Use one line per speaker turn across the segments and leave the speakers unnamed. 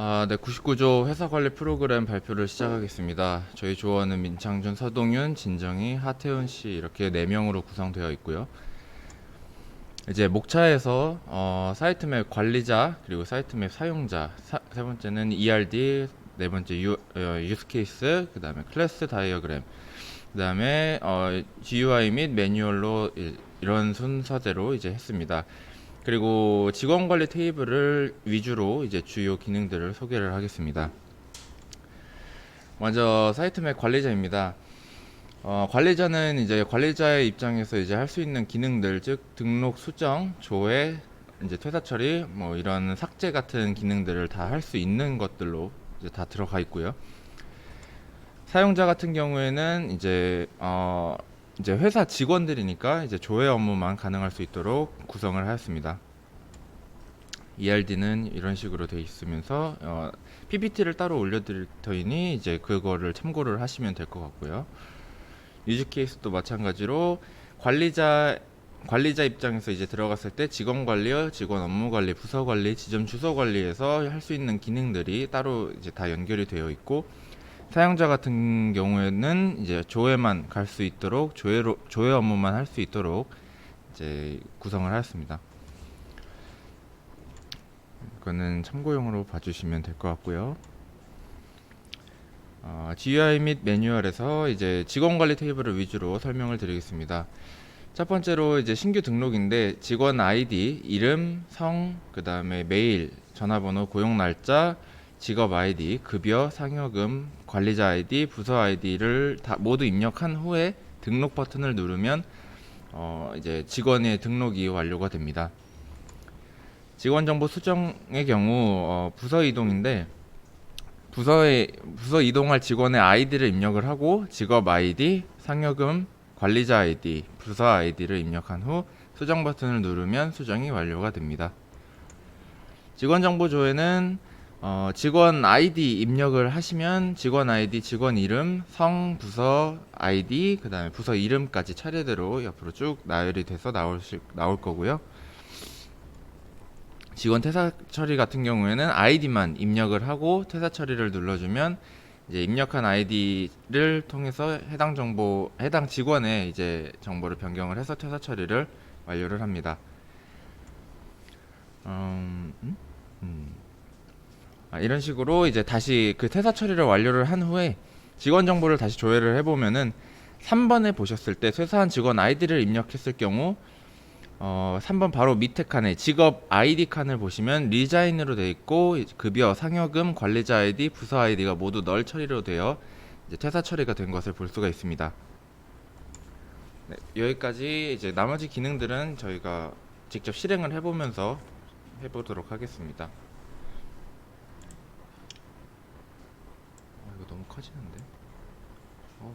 아, 네, 99조 회사 관리 프로그램 발표를 시작하겠습니다. 저희 조원은 민창준, 서동윤, 진정희, 하태훈 씨 이렇게 네 명으로 구성되어 있고요. 이제 목차에서 어, 사이트맵 관리자 그리고 사이트맵 사용자 사- 세 번째는 ERD 네 번째 유, 어, 유스 케이스 그 다음에 클래스 다이어그램 그 다음에 어, GUI 및 매뉴얼로 이- 이런 순서대로 이제 했습니다. 그리고 직원 관리 테이블을 위주로 이제 주요 기능들을 소개를 하겠습니다. 먼저 사이트맵 관리자입니다. 어, 관리자는 이제 관리자의 입장에서 이제 할 수 있는 기능들, 즉 등록 수정, 조회, 이제 퇴사 처리, 뭐 이런 삭제 같은 기능들을 다 할 수 있는 것들로 이제 다 들어가 있고요. 사용자 같은 경우에는 이제 어, 이제 회사 직원들이니까 이제 조회 업무만 가능할 수 있도록 구성을 하였습니다. ERD는 이런 식으로 돼 있으면서 어, PPT를 따로 올려드릴 터이니 이제 그거를 참고를 하시면 될 것 같고요. 유즈 케이스도 마찬가지로 관리자 관리자 입장에서 이제 들어갔을 때 직원 관리요, 직원 업무 관리, 부서 관리, 지점 주소 관리에서 할 수 있는 기능들이 따로 이제 다 연결이 되어 있고 사용자 같은 경우에는 이제 조회만 갈 수 있도록 조회로 조회 업무만 할 수 있도록 이제 구성을 하였습니다. 이거는 참고용으로 봐주시면 될 것 같고요. 어, GUI 및 매뉴얼에서 이제 직원 관리 테이블을 위주로 설명을 드리겠습니다. 첫 번째로 이제 신규 등록인데 직원 아이디, 이름, 성, 그 다음에 메일, 전화번호, 고용 날짜, 직업 아이디, 급여, 상여금, 관리자 아이디, 부서 아이디를 다 모두 입력한 후에 등록 버튼을 누르면 어, 이제 직원의 등록이 완료가 됩니다. 직원 정보 수정의 경우 어, 부서 이동인데 부서에 부서 이동할 직원의 아이디를 입력을 하고 직업 아이디, 상여금, 관리자 아이디, 부서 아이디를 입력한 후 수정 버튼을 누르면 수정이 완료가 됩니다. 직원 정보 조회는 어, 직원 아이디 입력을 하시면 직원 아이디, 직원 이름, 성, 부서 아이디, 그 다음에 부서 이름까지 차례대로 옆으로 쭉 나열이 돼서 나올 수, 나올 거고요. 직원 퇴사 처리 같은 경우에는 아이디만 입력을 하고 퇴사 처리를 눌러주면 이제 입력한 아이디를 통해서 해당 정보 해당 직원의 이제 정보를 변경을 해서 퇴사 처리를 완료를 합니다. 음, 음? 음. 아, 이런 식으로 이제 다시 그 퇴사 처리를 완료를 한 후에 직원 정보를 다시 조회를 해보면은 3번에 보셨을 때 퇴사한 직원 아이디를 입력했을 경우 어, 3번 바로 밑에 칸에 직업 아이디 칸을 보시면 리자인으로 되어 있고 급여, 상여금, 관리자 아이디, 부서 아이디가 모두 널 처리로 되어 이제 퇴사 처리가 된 것을 볼 수가 있습니다. 네, 여기까지 이제 나머지 기능들은 저희가 직접 실행을 해보면서 해보도록 하겠습니다. 어, 이거 너무 커지는데? 어후.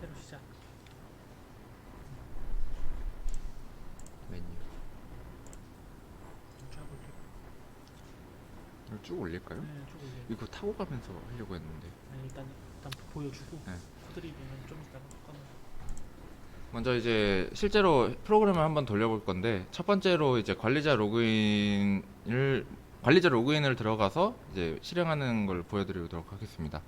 새로 시작.
메뉴
쫙 올려.
이걸 쭉 올릴까요?
네, 쭉 올려.
이거 타고 가면서 하려고 했는데
아니, 일단 일단 보여주고
네.
후드리기는 좀 이따가 꺼내.
먼저 이제 실제로 프로그램을 한번 돌려볼 건데 첫 번째로 이제 관리자 로그인을 관리자 로그인을 들어가서 이제 실행하는 걸 보여드리도록 하겠습니다.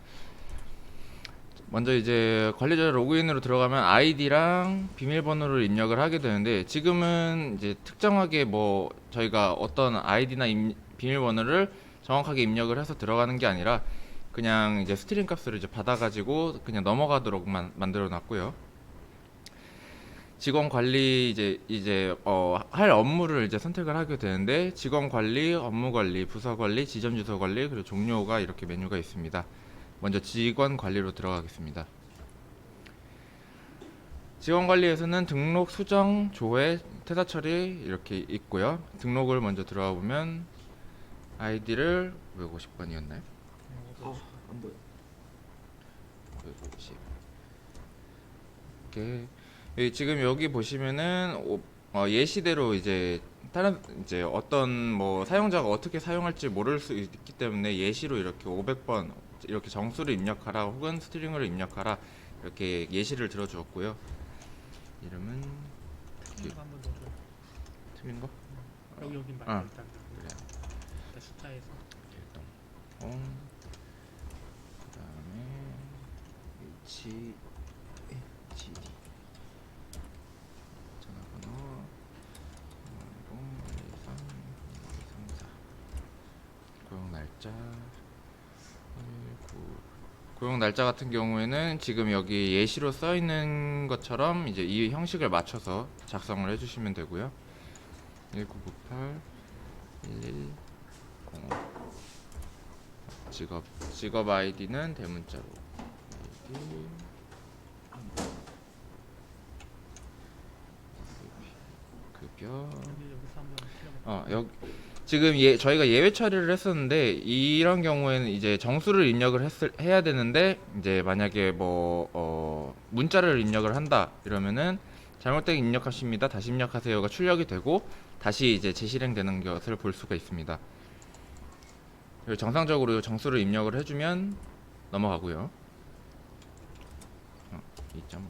먼저 이제 관리자 로그인으로 들어가면 아이디랑 비밀번호를 입력을 하게 되는데 지금은 이제 특정하게 뭐 저희가 어떤 아이디나 비밀번호를 정확하게 입력을 해서 들어가는 게 아니라 그냥 이제 스트링 값을 이제 받아가지고 그냥 넘어가도록만 만들어 놨고요. 직원 관리 이제 이제 어, 할 업무를 이제 선택을 하게 되는데 직원 관리, 업무 관리, 부서 관리, 지점 주소 관리 그리고 종료가 이렇게 메뉴가 있습니다. 먼저 직원 관리로 들어가겠습니다. 직원 관리에서는 등록, 수정, 조회, 퇴사 처리 이렇게 있고요. 등록을 먼저 들어가 보면 아이디를 550번이었나요?
어,
안 보여. 550. 이렇게 예, 지금 여기 보시면은 오- 어, 예시대로 이제 다른 이제 어떤 뭐 사용자가 어떻게 사용할지 모를 수 있기 때문에 예시로 이렇게 500번 이렇게 정수를 입력하라 혹은 스트링을 입력하라 이렇게 예시를 들어주었고요. 이름은
거 한번 넣어줘.
틀린 거? 어,
여기 여긴 말고
어.
일단
그래.
일단 숫자에서
일동 홈 그다음에 H H D 전화번호 013 고용 날짜 19 고용 날짜 같은 경우에는 지금 여기 예시로 써 있는 것처럼 이제 이 형식을 맞춰서 작성을 해주시면 되고요. 1998 1105 직업 직업 아이디는 대문자로 아이디 급여
여기.
어, 여, 지금 예, 저희가 예외 처리를 했었는데 이런 경우에는 이제 정수를 입력을 했을, 해야 되는데 이제 만약에 뭐 어, 문자를 입력을 한다 이러면은 잘못되게 입력하십니다. 다시 입력하세요가 출력이 되고 다시 이제 재실행되는 것을 볼 수가 있습니다. 정상적으로 정수를 입력을 해주면 넘어가고요. 어, 2점.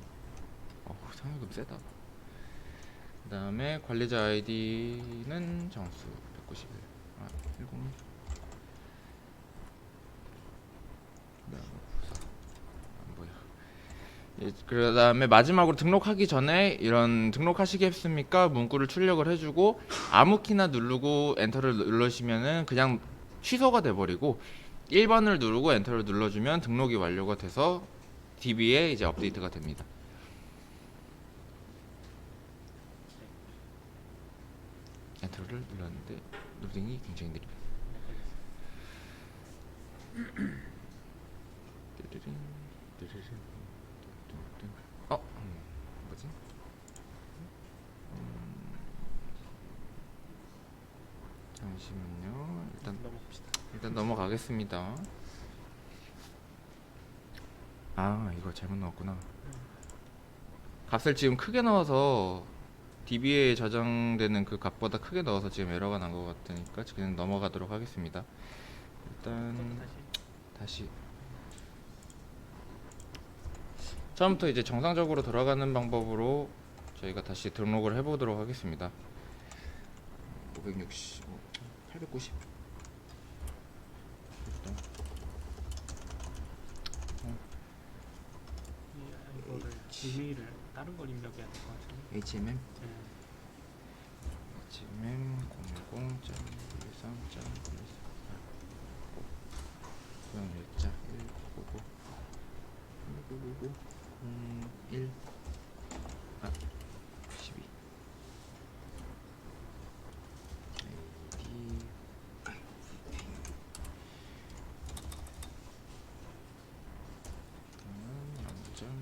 어, 상여금 세다. 그 다음에 관리자 아이디는 정수 191. 아, 10. 그다음에 부사. 안 보여. 예, 그 다음에 마지막으로 등록하기 전에 이런 등록하시겠습니까? 문구를 출력을 해주고 아무 키나 누르고 엔터를 누르시면은 그냥 취소가 돼버리고 1번을 누르고 엔터를 눌러주면 등록이 완료가 돼서 DB에 이제 업데이트가 됩니다. 엔터를 눌렀는데 로딩이 굉장히 느립니다. 띠리링, 띠리링, 뚱뚱뚱. 어, 음, 뭐지? 음, 잠시만요. 일단
넘어갑시다.
일단 넘어가겠습니다. 아, 이거 잘못 넣었구나. 값을 지금 크게 넣어서 DB에 저장되는 그 값보다 크게 넣어서 지금 에러가 난 것 같으니까 지금 넘어가도록 하겠습니다. 일단
다시
처음부터 이제 정상적으로 돌아가는 방법으로 저희가 다시 등록을 해보도록 하겠습니다. 560, 890. 일단
이 이거를 이메일을 다른 걸 입력해야 될 것 같은데.
HMM
네.
HMM 00.13.14 고양 일자 1999 1999 01 아, 12 ID 음, 0.101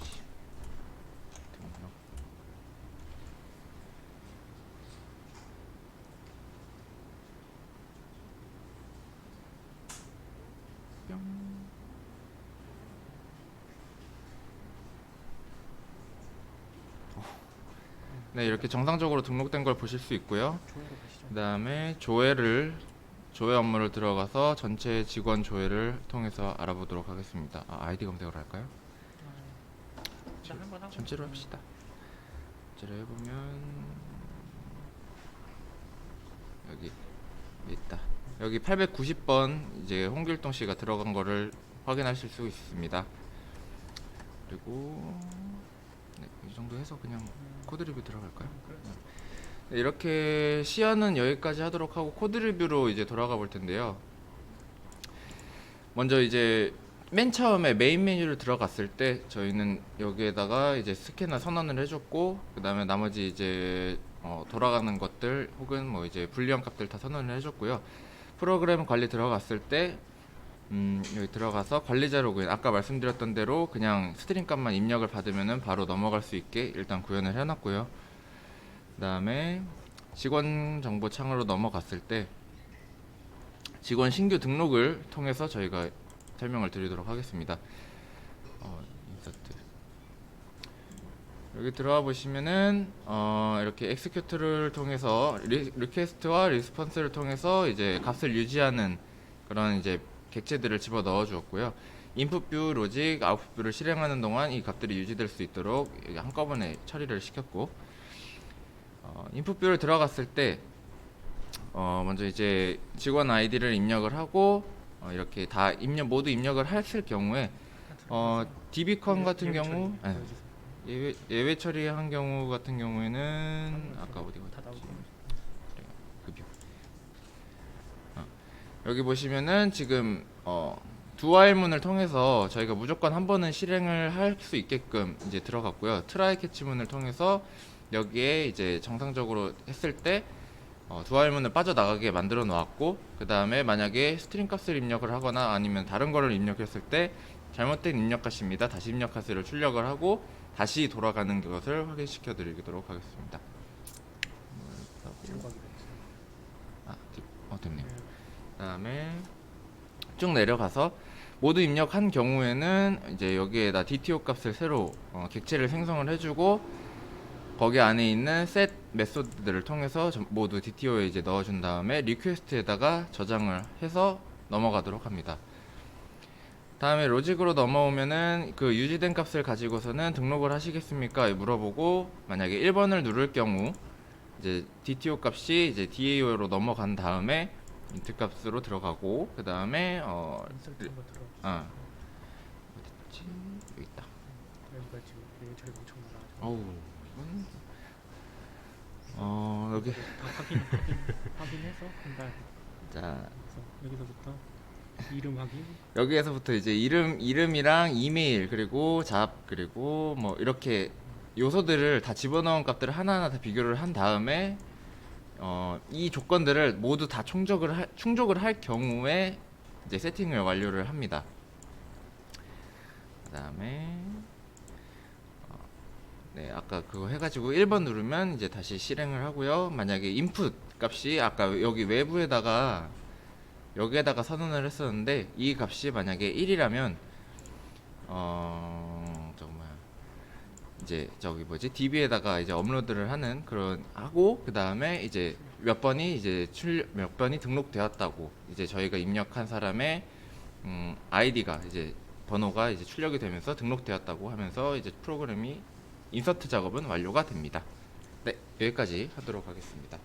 50 등록 뿅 어. 네 이렇게 정상적으로 등록된 걸 보실 수 있고요
조회로 가시죠.
그 다음에 조회를 조회 업무를 들어가서 전체 직원 조회를 통해서 알아보도록 하겠습니다 아, 아이디 검색을 할까요? 전체로 합시다. 전체로 해보면 여기 있다. 여기 890번 이제 홍길동 씨가 들어간 거를 확인하실 수 있습니다. 그리고 네, 이 정도 해서 그냥 코드 리뷰 들어갈까요? 네, 이렇게 시연은 여기까지 하도록 하고 코드 리뷰로 이제 돌아가 볼 텐데요. 먼저 이제 맨 처음에 메인 메뉴를 들어갔을 때 저희는 여기에다가 이제 스캐너 선언을 해줬고 그 다음에 나머지 이제 어, 돌아가는 것들 혹은 뭐 이제 불리한 값들 다 선언을 해줬고요. 프로그램 관리 들어갔을 때 음, 여기 들어가서 관리자 로그인 아까 말씀드렸던 대로 그냥 스트링 값만 입력을 받으면은 바로 넘어갈 수 있게 일단 구현을 해놨고요. 그 다음에 직원 정보 창으로 넘어갔을 때 직원 신규 등록을 통해서 저희가 설명을 드리도록 하겠습니다. 어. 여기 들어와 보시면은 어, 이렇게 엑스큐트를 통해서 리, 리퀘스트와 리스폰스를 통해서 이제 값을 유지하는 그런 이제 객체들을 집어 넣어 주었고요. 인풋뷰, 로직, 아웃풋뷰를 실행하는 동안 이 값들이 유지될 수 있도록 한꺼번에 처리를 시켰고 어, 인풋뷰를 들어갔을 때 어, 먼저 이제 직원 아이디를 입력을 하고 어, 이렇게 다 입력 모두 입력을 했을 경우에 어, DB컨 같은 경우
네,
아니, 예외, 예외 처리한 경우 같은 경우에는 아까 어디
다
급여. 어, 여기 보시면은 지금 어, 두와일문을 통해서 저희가 무조건 한 번은 실행을 할 수 있게끔 이제 들어갔고요. 트라이 캐치문을 통해서 여기에 이제 정상적으로 했을 때 어, 두와일문을 빠져나가게 만들어 놓았고 그 다음에 만약에 스트링 값을 입력을 하거나 아니면 다른 거를 입력했을 때 잘못된 입력 값입니다. 다시 입력 값을 출력을 하고 다시 돌아가는 것을 확인시켜 드리도록 하겠습니다. 아, 디- 어 됐네요.
네.
그다음에 쭉 내려가서 모두 입력한 경우에는 이제 여기에다 DTO 값을 새로 어, 객체를 생성을 해주고 거기 안에 있는 set 메소드들을 통해서 전- 모두 DTO에 이제 넣어준 다음에 리퀘스트에다가 저장을 해서 넘어가도록 합니다. 다음에 로직으로 넘어오면은 그 유지된 값을 가지고서는 등록을 하시겠습니까? 물어보고 만약에 1번을 누를 경우 이제 DTO 값이 이제 DAO로 넘어간 다음에 인트 값으로 들어가고 그 다음에 어
인서트 한번 들어.
아. 어딨지? 여기 있다.
여기가 지금 처리가 엄청 많아가지고.
어우 이건 어 여기
다 확인 확인 확인해서 한달
자
그래서 여기서부터 이름 확인
여기에서부터 이제 이름 이름이랑 이메일 그리고 잡 그리고 뭐 이렇게 요소들을 다 집어넣은 값들을 하나하나 다 비교를 한 다음에 어, 이 조건들을 모두 다 충족을 할, 충족을 할 경우에 이제 세팅을 완료를 합니다. 그다음에 어, 네 아까 그거 해가지고 1번 누르면 이제 다시 실행을 하고요. 만약에 인풋 값이 아까 여기 외부에다가 여기에다가 선언을 했었는데 이 값이 만약에 1이라면 어 이제 저기 뭐지 DB에다가 이제 업로드를 하는 그런 하고 그 다음에 이제 몇 번이 이제 출 몇 번이 등록되었다고 이제 저희가 입력한 사람의 음, 아이디가 이제 번호가 이제 출력이 되면서 등록되었다고 하면서 이제 프로그램이 인서트 작업은 완료가 됩니다. 네 여기까지 하도록 하겠습니다.